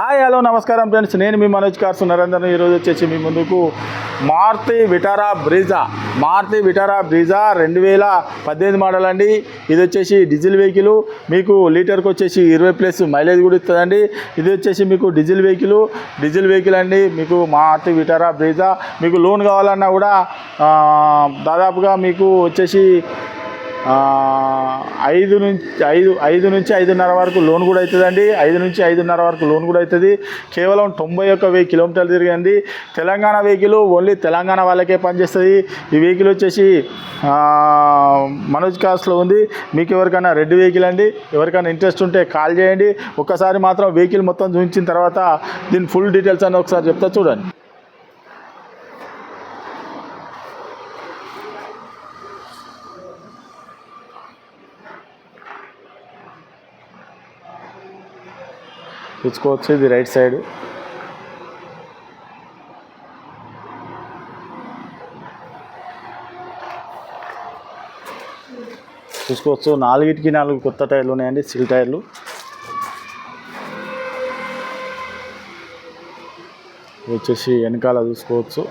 Hi hello నమస్కారం friends నేను మీ Manoj cars Narender ఈరోజు వచ్చేసి మీ ముందుకు Maruti Vitara Brezza. Maruti Vitara Brezza రెండు వేల పద్దెనిమిది మోడల్ అండి. ఇది వచ్చేసి డీజిల్ వెహికల్ మీకు లీటర్కి వచ్చేసి ఇరవై ప్లస్ మైలేజ్ కూడా ఇస్తుందండి. ఇది వచ్చేసి మీకు డీజిల్ వెహికల్ డీజిల్ వెహికల్ అండి. మీకు మారుతి విటారా బ్రీజా. మీకు లోన్ కావాలన్నా కూడా దాదాపుగా మీకు వచ్చేసి ఐదు నుంచి ఐదు ఐదు నుంచి ఐదున్నర వరకు లోన్ కూడా అవుతుందండి. ఐదు నుంచి ఐదున్నర వరకు లోన్ కూడా అవుతుంది. కేవలం తొంభై ఒక్క వెయ్యి కిలోమీటర్లు తిరిగండి తెలంగాణ వెహికల్ ఓన్లీ తెలంగాణ వాళ్ళకే పనిచేస్తుంది. ఈ వెహికల్ వచ్చేసి మనోజ్ కాస్ట్లో ఉంది. మీకు ఎవరికైనా రెడ్ వెహికల్ అండి ఎవరికైనా ఇంట్రెస్ట్ ఉంటే కాల్ చేయండి. ఒక్కసారి మాత్రం వెహికల్ మొత్తం చూపించిన తర్వాత దీని ఫుల్ డీటెయిల్స్ అని ఒకసారి చెప్తా చూడండి. చూసుకోవచ్చు. ఇది రైట్ సైడ్. చూసుకోవచ్చు. నాలుగిటికి నాలుగు కొత్త టైర్లు ఉన్నాయండి సిల్ టైర్లు. వచ్చేసి వెనకాల చూసుకోవచ్చు.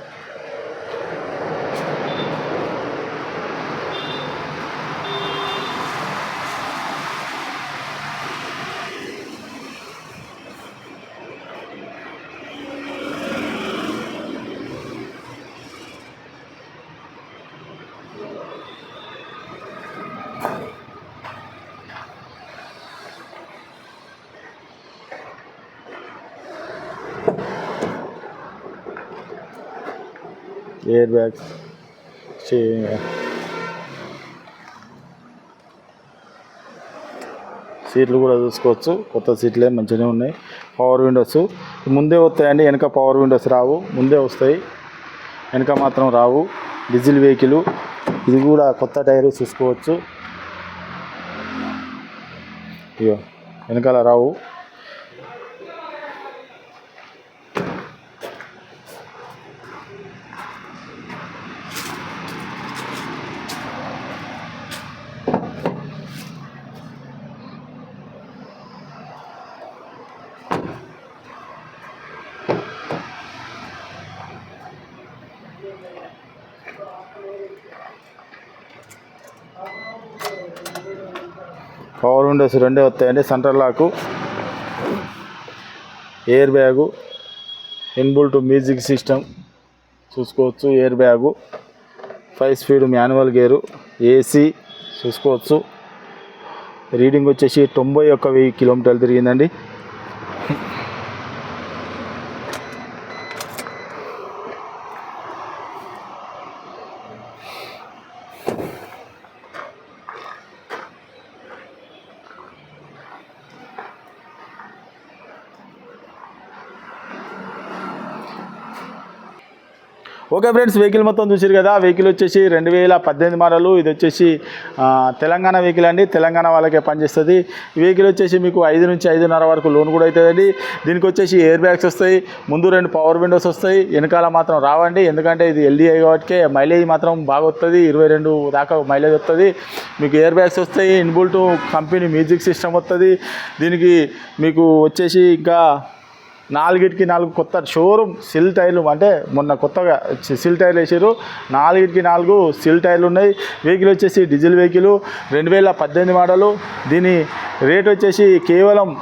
ఎయిర్ బ్యాగ్స్ సీట్లు కూడా చూసుకోవచ్చు. కొత్త సీట్లే మంచిగానే ఉన్నాయి. పవర్ విండోస్ ముందే వస్తాయండి వెనక పవర్ విండోస్ రావు. ముందే వస్తాయి. వెనక మాత్రం రావు. డీజిల్ వెహికల్ ఇది కూడా కొత్త టైరు చూసుకోవచ్చు. ఇక వెనకాల రావు. పవర్ విండోస్ రెండే వస్తాయండి. Centre lock air bag inbuilt music system చూసుకోవచ్చు air bag five speed manual gear AC చూసుకోవచ్చు. రీడింగ్ వచ్చేసి తొంభై ఒక్క వెయ్యి కిలోమీటర్లు తిరిగిందండి. ఓకే ఫ్రెండ్స్ వెహికల్ మొత్తం చూసారు కదా వెహికల్ వచ్చేసి రెండు వేల పద్దెనిమిది మోడలు. ఇది వచ్చేసి తెలంగాణ వెహికల్ అండి. తెలంగాణ వాళ్ళకే పనిచేస్తుంది. ఈ వెహికల్ వచ్చేసి మీకు ఐదు నుంచి ఐదున్నర వరకు లోన్ కూడా అవుతుందండి. దీనికి వచ్చేసి ఎయిర్ బ్యాగ్స్ వస్తాయి ముందు రెండు పవర్ విండోస్ వస్తాయి. వెనకాల మాత్రం రావండి. ఎందుకంటే ఇది ఎల్డీఐ కాబట్టి మైలేజ్ మాత్రం బాగా వస్తుంది ఇరవై రెండు దాకా మైలేజ్ వస్తుంది మీకు ఎయిర్ బ్యాగ్స్ వస్తాయి ఇన్బుల్ట్ కంపెనీ మ్యూజిక్ సిస్టమ్ వస్తుంది దీనికి మీకు వచ్చేసి ఇంకా నాలుగిటికి నాలుగు కొత్త షోరూమ్ సిల్ టైర్లు అంటే మొన్న కొత్తగా సిల్ టైర్లు వేసారు నాలుగిటికి నాలుగు సిల్ టైర్లు ఉన్నాయి. వెహికల్ వచ్చేసి డీజిల్ వెహికల్ రెండు వేల పద్దెనిమిది మోడలు. దీని రేట్ వచ్చేసి కేవలం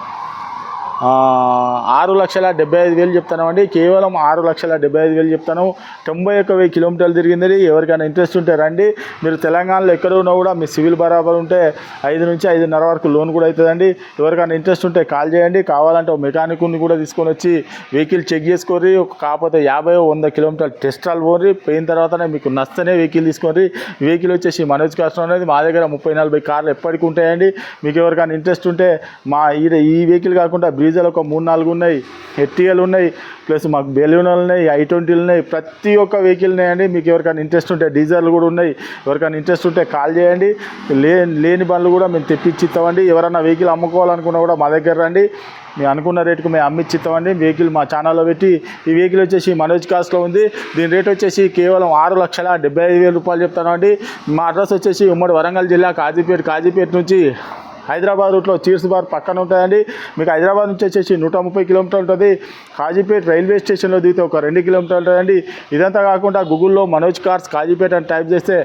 ఆరు లక్షల డెబ్బై ఐదు వేలు చెప్తాను కేవలం ఆరు లక్షల డెబ్బై ఐదు వేలు చెప్తాను. తొంభై ఒక్క వెయ్యి కిలోమీటర్లు తిరిగింది ఎవరికైనా ఇంట్రెస్ట్ ఉంటే రండి. మీరు తెలంగాణలో ఎక్కడ ఉన్నా కూడా మీ సివిల్ బరాబర్ ఉంటే ఐదు నుంచి ఐదున్నర వరకు లోన్ కూడా అవుతుందండి. ఎవరికైనా ఇంట్రెస్ట్ ఉంటే కాల్ చేయండి. కావాలంటే ఒక మెకానిక్ని కూడా తీసుకొని వచ్చి వెహికల్ చెక్ చేసుకోర్రి. ఒక కాకపోతే యాభై వంద కిలోమీటర్లు టెస్ట్ రాల్ పోర్రి. పోయిన తర్వాతనే మీకు నచ్చనే వెహికల్ తీసుకొని వెహికల్ వచ్చేసి మనోజ్ కాస్ట్ అనేది మా దగ్గర ముప్పై నలభై కార్లు ఎప్పటికి ఉంటాయండి. మీకు ఎవరికైనా ఇంట్రెస్ట్ ఉంటే మా ఈ ఈ వెహికల్ కాకుండా డీజిల్ ఒక మూడు నాలుగు ఉన్నాయి ఎట్టిఎల్ ఉన్నాయి ప్లస్ మాకు బెలూన్లు ఉన్నాయి ఐ ట్వంటీలు ఉన్నాయి. ప్రతి ఒక్క వెహికల్ ఉన్నాయండి. మీకు ఎవరికైనా ఇంట్రెస్ట్ ఉంటే డీజర్లు కూడా ఉన్నాయి. ఎవరికైనా ఇంట్రెస్ట్ ఉంటే కాల్ చేయండి. లే లేని బండ్లు కూడా మేము తెప్పించి ఇస్తామండి ఎవరైనా వెహికల్ అమ్ముకోవాలనుకున్నా కూడా మా దగ్గర రండి. మేము అనుకున్న రేటుకు మేము అమ్మిచ్చిస్తామండి. వెహికల్ మా ఛానల్లో పెట్టి ఈ వెహికల్ వచ్చేసి మనోజ్ కాస్ట్లో ఉంది. దీని రేట్ వచ్చేసి కేవలం ఆరు లక్షల డెబ్బై ఐదు వేల రూపాయలు చెప్తాను అండి మా అడ్రస్ వచ్చేసి ఉమ్మడి వరంగల్ జిల్లా కాజీపేట కాజీపేట నుంచి హైదరాబాద్ రూట్లో చీర్స్ బార్ పక్కన ఉంటుందండి మీకు హైదరాబాద్ నుంచి వచ్చేసి నూట ముప్పై కిలోమీటర్లు ఉంటుంది. కాజీపేట్ రైల్వే స్టేషన్లో దిగితే ఒక రెండు కిలోమీటర్లు ఉంటుందండి ఇదంతా కాకుండా గూగుల్లో మనోజ్ కార్స్ కాజీపేట అని టైప్ చేస్తే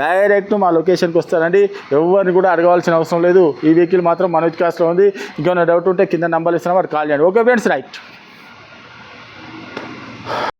డైరెక్ట్ మా లొకేషన్కి వస్తారండి. ఎవరిని కూడా అడగవలసిన అవసరం లేదు. ఈ వెహికల్ మాత్రం మనోజ్ కార్స్లో ఉంది. ఇంకేమైనా డౌట్ ఉంటే కింద నెంబర్ ఇస్తున్నాం వాడు కాల్ చేయండి. Okay friends right.